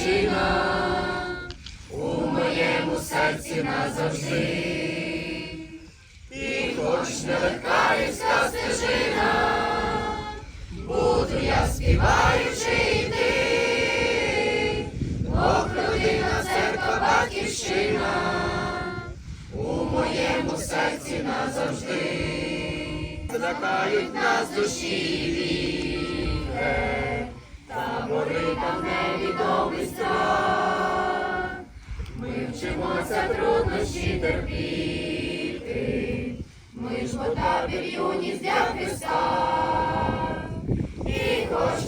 батьківщина, у моєму серці назавжди. І хоч нелегка іска стежина, буду я співаючи йти. Бог родина, церква, батьківщина, у моєму серці назавжди. Злякають нас душі табори в небі страх. Ми вчимося труднощі терпіти, ми ж бо табір юність для Христа. І хоч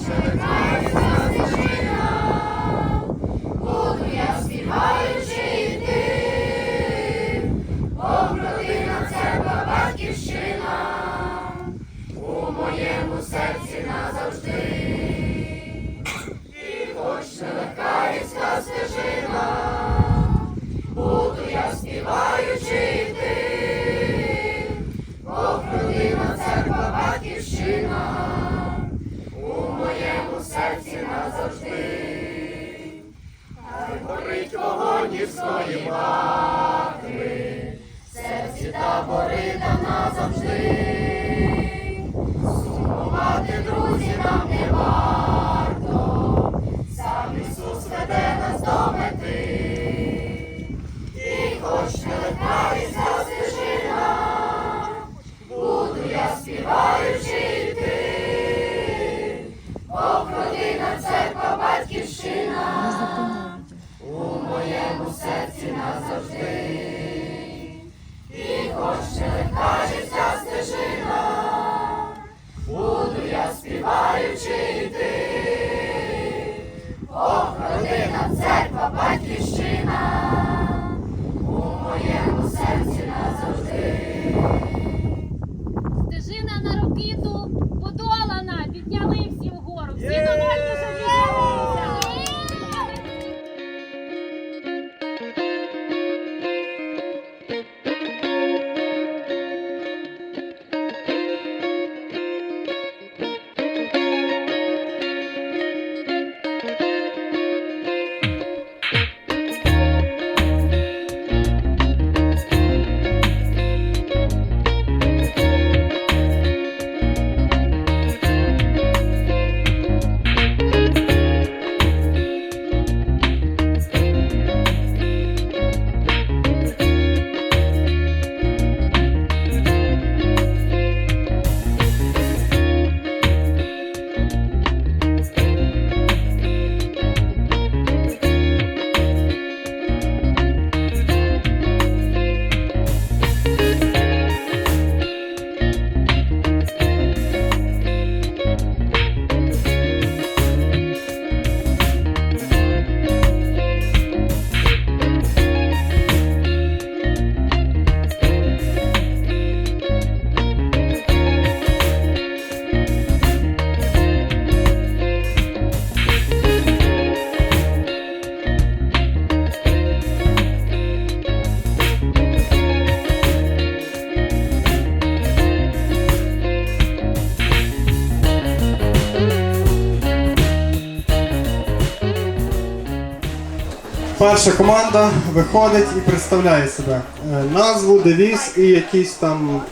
Перша команда виходить і представляє себе. Е, Назву, девіз і якийсь там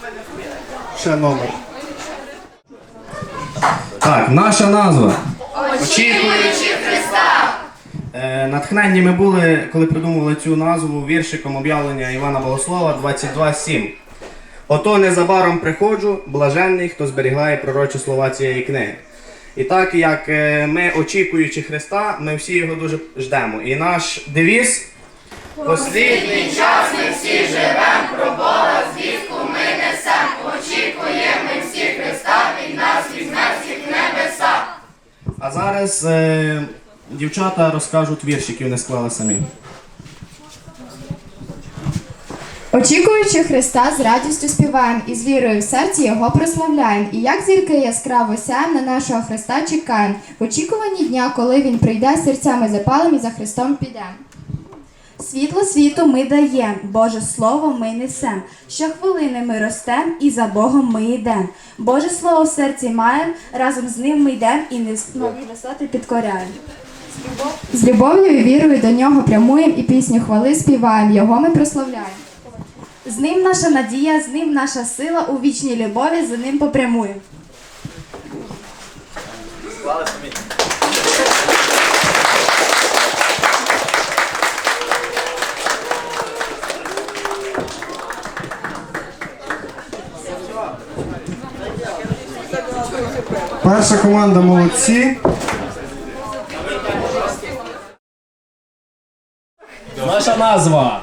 ще номер. Так, наша назва. Очікуючи Христа. Е, натхненні ми були, коли придумували цю назву віршиком об'явлення Івана Богослова 22.7. Ото незабаром приходжу, блаженний, хто зберігає пророчі слова цієї книги. І так як е, ми, очікуючи Христа, ми всі його дуже ждемо. І наш девіз Послідний час ми всі живем, про Бога звістку ми несем. Очікуємо ми всі Христа, Він нас візьме всіх небеса. А зараз е, Дівчата розкажуть вірш, який вони склали самі. Очікуючи Христа, з радістю співаємо і з вірою в серці Його прославляємо. І як зірки яскраво сяєм на нашого Христа чекаємо. В очікуванні дня, коли Він прийде, серцями запалим і за Христом підемо. Світло світу ми даєм, Боже Слово ми несем. Щохвилини ми ростем і за Богом ми йдем. Боже Слово в серці маєм, разом з ним ми йдем і не нові висоти підкоряємо. З любов'ю і вірою до нього прямуємо і пісню хвали співаємо. Його ми прославляємо. З ним наша надія, з ним наша сила у вічній любові, за ним попрямуємо. Перша команда молодці. Наша назва.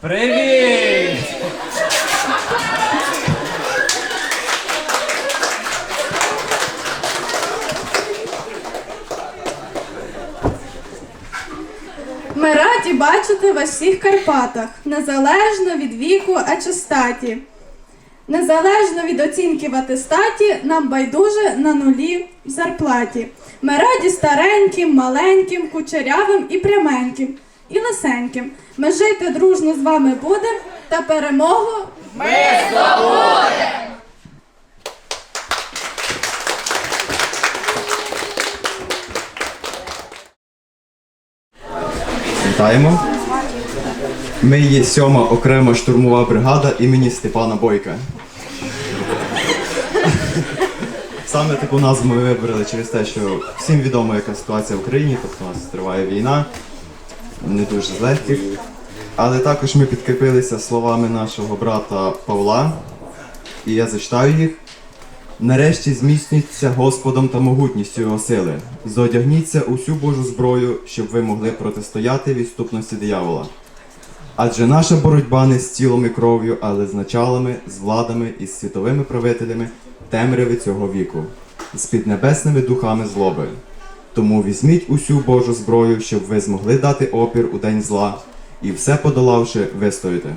Привіт! Ми раді бачити вас всіх Карпатах, незалежно від віку, а чи статі. Незалежно від оцінки в атестаті, нам байдуже на нулі в зарплаті. Ми раді стареньким, маленьким, кучерявим і пряменьким, і лисеньким. Ми жити дружно з вами будем та перемогу Вітаємо. Ми є сьома окрема штурмова бригада імені Степана Бойка. Саме таку назву ми вибрали через те, що всім відомо, яка ситуація в Україні, тобто у нас триває війна, не дуже легких. Але також ми підкріпилися словами нашого брата Павла, і я зачитаю їх. Нарешті зміцнюйтеся Господом та могутністю його сили. Зодягніться усю Божу зброю, щоб ви могли протистояти відступності диявола. Адже наша боротьба не з тілом і кров'ю, але з началами, з владами і з світовими правителями темряви цього віку, з піднебесними духами злоби. Тому візьміть усю Божу зброю, щоб ви змогли дати опір у день зла, і все подолавши, вистоїте.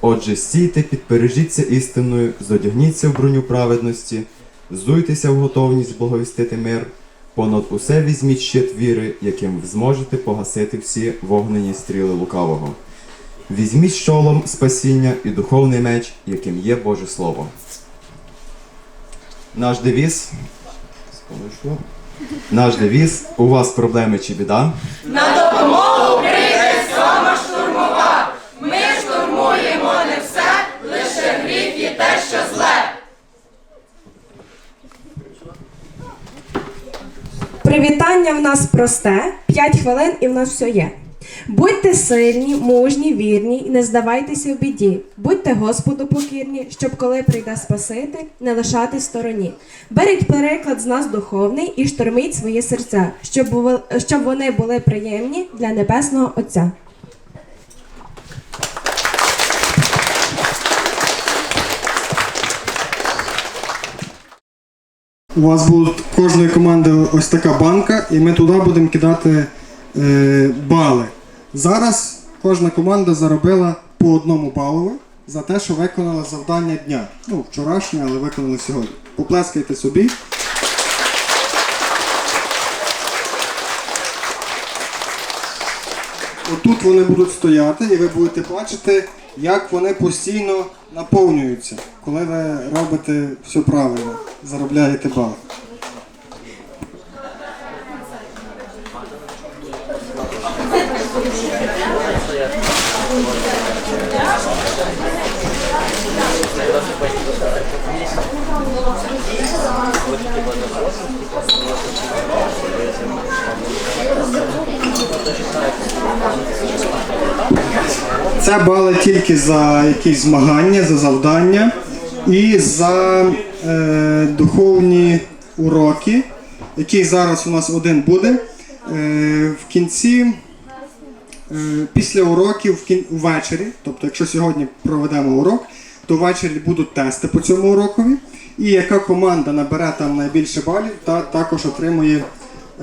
Отже, стійте, підпережіться істинною, зодягніться в броню праведності, зуйтеся в готовність благовістити мир, понад усе візьміть щит віри, яким ви зможете погасити всі вогнені стріли лукавого. Візьміть шолом спасіння і духовний меч, яким є Боже Слово. Наш девіз. Наш девіз. У вас проблеми чи біда? На допомогу прийде сома штурмова. Ми штурмуємо не все, лише гріх і те, що зле. Привітання в нас просте, 5 хвилин і в нас все є. Будьте сильні, мужні, вірні і не здавайтеся в біді. Будьте Господу покірні, щоб коли прийде Спасити, не лишати стороні. Беріть переклад з нас духовний і шторміть свої серця, щоб, щоб вони були приємні для Небесного Отця. У вас буде кожної команди ось така банка, і ми туди будемо кидати е, бали. Зараз кожна команда заробила по одному балові за те, що виконала завдання дня. Ну, вчорашнє, але виконали сьогодні. Поплескайте собі. Отут вони будуть стояти, і ви будете бачити, як вони постійно наповнюються, коли ви робите все правильно, заробляєте бал. Це бали тільки за якісь змагання, за завдання і за е, духовні уроки, який зараз у нас один буде. Е, в кінці, е, після уроків в кін... ввечері, тобто якщо сьогодні проведемо урок, то ввечері будуть тести по цьому урокові. І яка команда набере там найбільше балів, та також отримує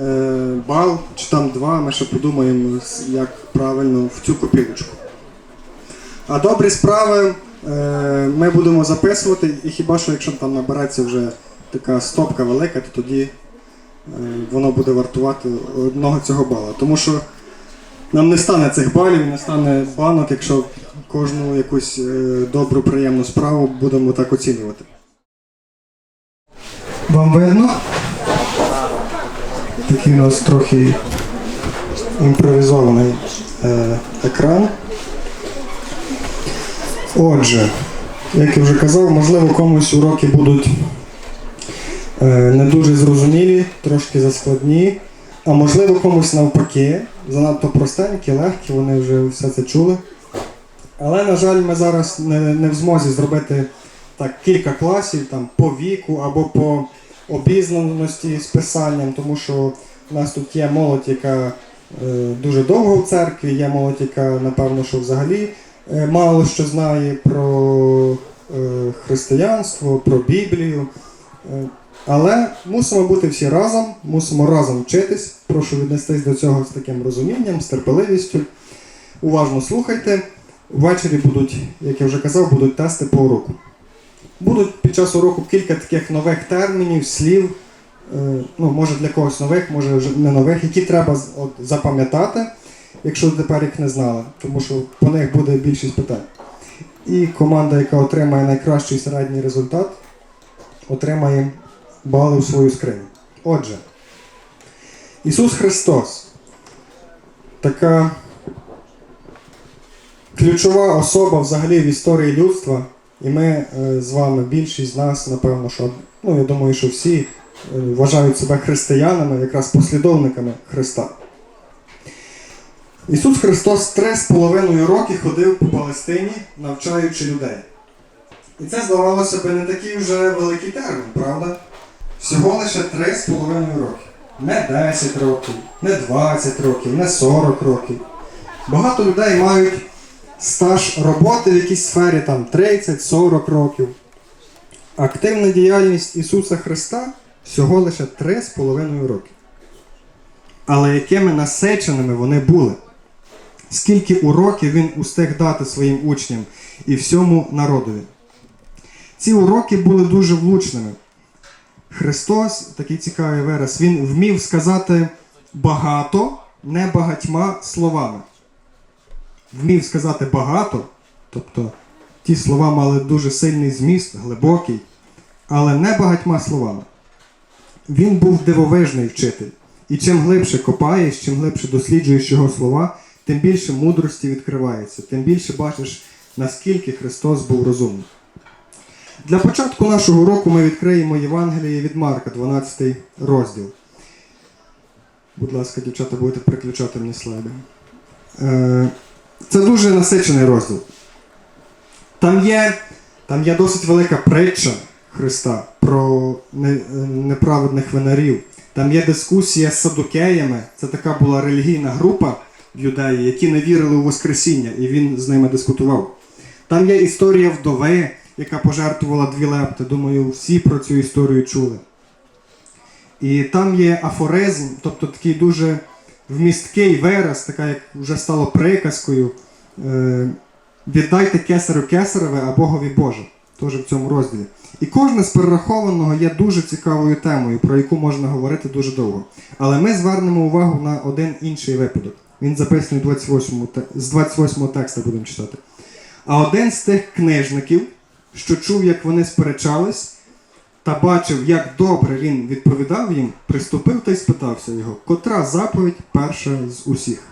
е, бал чи там два. Ми ще подумаємо, як правильно в цю копілочку. А добрі справи е, ми будемо записувати, і хіба що якщо там набереться вже така стопка велика, то тоді е, воно буде вартувати одного цього бала. Тому що нам не стане цих балів, не стане банок, якщо кожну якусь е, добру, приємну справу будемо так оцінювати. Вам видно? Такий у нас трохи імпровізований екран. Отже, як я вже казав, можливо, комусь уроки будуть е, не дуже зрозумілі, трошки заскладні, а можливо комусь навпаки, занадто простенькі, легкі, вони вже все це чули. Але, на жаль, ми зараз не, не в змозі зробити так кілька класів там, по віку або по обізнаності з писанням, тому що у нас тут є молодь, яка е, дуже довго в церкві, є молодь, яка, напевно, що взагалі мало що знає про е, християнство, про Біблію. Е, але мусимо бути всі разом, мусимо разом вчитись. Прошу віднестись до цього з таким розумінням, з терпеливістю. Уважно слухайте. Ввечері будуть, як я вже казав, будуть тести по уроку. Будуть під час уроку кілька таких нових термінів, слів, е, ну, може для когось нових, може не нових, які треба запам'ятати, якщо тепер їх не знали, тому що по них буде більшість питань. І команда, яка отримає найкращий середній результат, отримає бали в свою скриню. Отже, Ісус Христос така ключова особа взагалі в історії людства. І ми е, з вами, більшість з нас, напевно, що ну я думаю, що всі е, вважають себе християнами, якраз послідовниками Христа. Ісус Христос три з половиною роки ходив по Палестині, навчаючи людей. І це здавалося би не такий вже великий термін, правда? Всього лише три з половиною роки. Не 10 років, не 20 років, не 40 років. Багато людей мають стаж роботи в якійсь сфері там 30-40 років. Активна діяльність Ісуса Христа всього лише 3,5 роки. Але якими насиченими вони були. Скільки уроків він устиг дати своїм учням і всьому народові. Ці уроки були дуже влучними. Христос, такий цікавий вираз, він вмів сказати багато не багатьма словами вмів сказати багато, тобто ті слова мали дуже сильний зміст, глибокий, але не багатьма словами. Він був дивовижний вчитель. І чим глибше копаєш, чим глибше досліджуєш його слова, тим більше мудрості відкривається, тим більше бачиш, наскільки Христос був розумний. Для початку нашого уроку ми відкриємо Євангеліє від Марка, 12 розділ. Будь ласка, дівчата, будете переключати мені слайди. Е, це дуже насичений розділ. Там є, там є досить велика притча Христа про неправедних винарів. Там є дискусія з садукеями. Це така була релігійна група в юдеї, які не вірили у Воскресіння, і він з ними дискутував. Там є історія вдови, яка пожертвувала дві лепти. Думаю, всі про цю історію чули. І там є афоризм, тобто такий дуже вмісткий вираз, така як вже стало приказкою. Е, віддайте кесарю кесареве, а Богові Боже. Теж в цьому розділі. І кожне з перерахованого є дуже цікавою темою, про яку можна говорити дуже довго. Але ми звернемо увагу на один інший випадок. Він записаний 28 те- з 28-го текста будемо читати. А один з тих книжників, що чув, як вони сперечались, та бачив, як добре він відповідав їм, приступив та й спитався його, котра заповідь перша з усіх.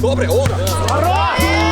Добре, Ора!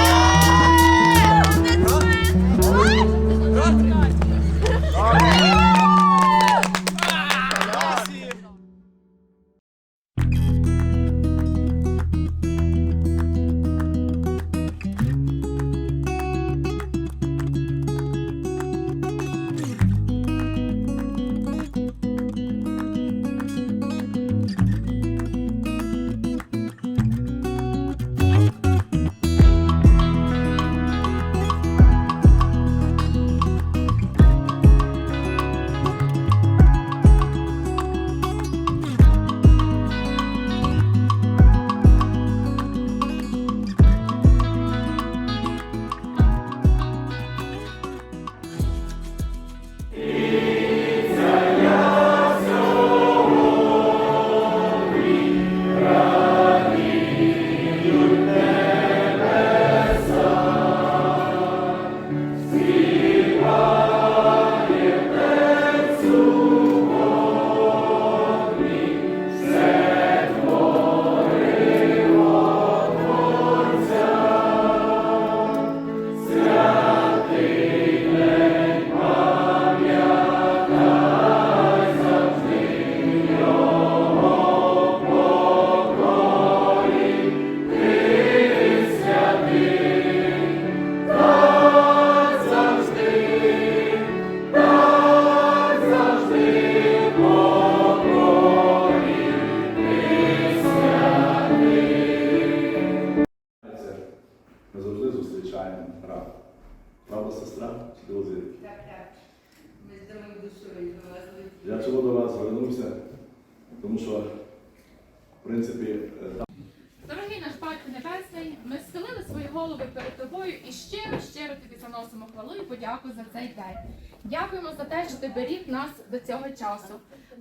Цього часу.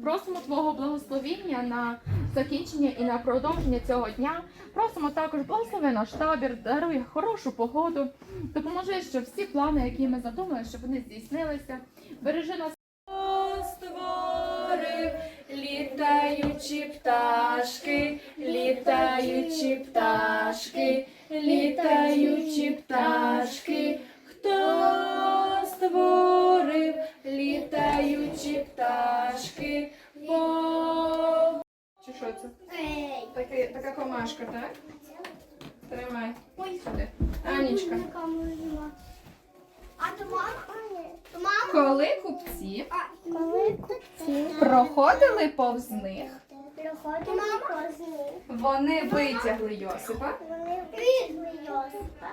Просимо Твого благословіння на закінчення і на продовження цього дня. Просимо також благослови наш табір, даруй хорошу погоду. Допоможи, щоб всі плани, які ми задумали, щоб вони здійснилися. Бережи нас. створив літаючі пташки, літаючі пташки, літаючі пташки. Така комашка, так? Тримай. Сюди. Анічка. А то мама? Коли купці коли купці проходили повз них, вони витягли Йосипа вони вийшли Йосипа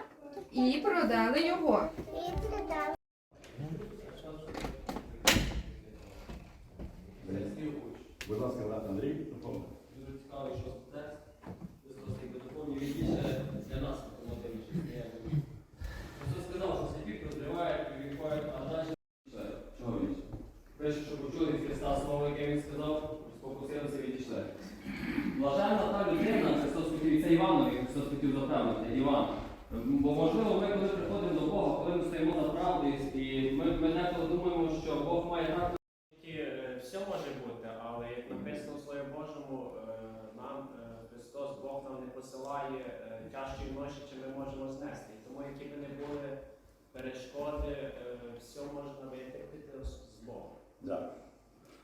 і продали його. і продали. Будь ласка, брат Андрій, цікавий, що текст. Христос якби доповнює більше для нас мотивніше. Христос сказав, що святі розривають і відходять, а далі чого більше? Пише, що почули від Христа слово, яке він сказав, спокусилися і відійшли. Блаженна та людина, Христос хотів, і це Іванові, Христос хотів запевнити, Іван. Бо можливо, ми коли приходимо до Бога, коли ми стоїмо за правду, і ми, ми деколи думаємо, що Бог має грати Е, Все може бути, але як написано у Слові Божому, е, нам е, Христос, Бог нам не посилає е, тяжкі ноші, чи ми можемо знести. І Тому які б не були перешкоди, е, все можна витерпіти з Богом. Дякую.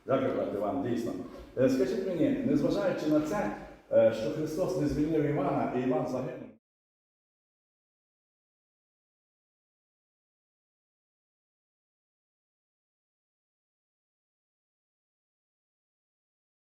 Дякую, брат Іван, дійсно. Е, Скажіть мені, незважаючи на це, що Христос не звільнив Івана, і Іван загинув.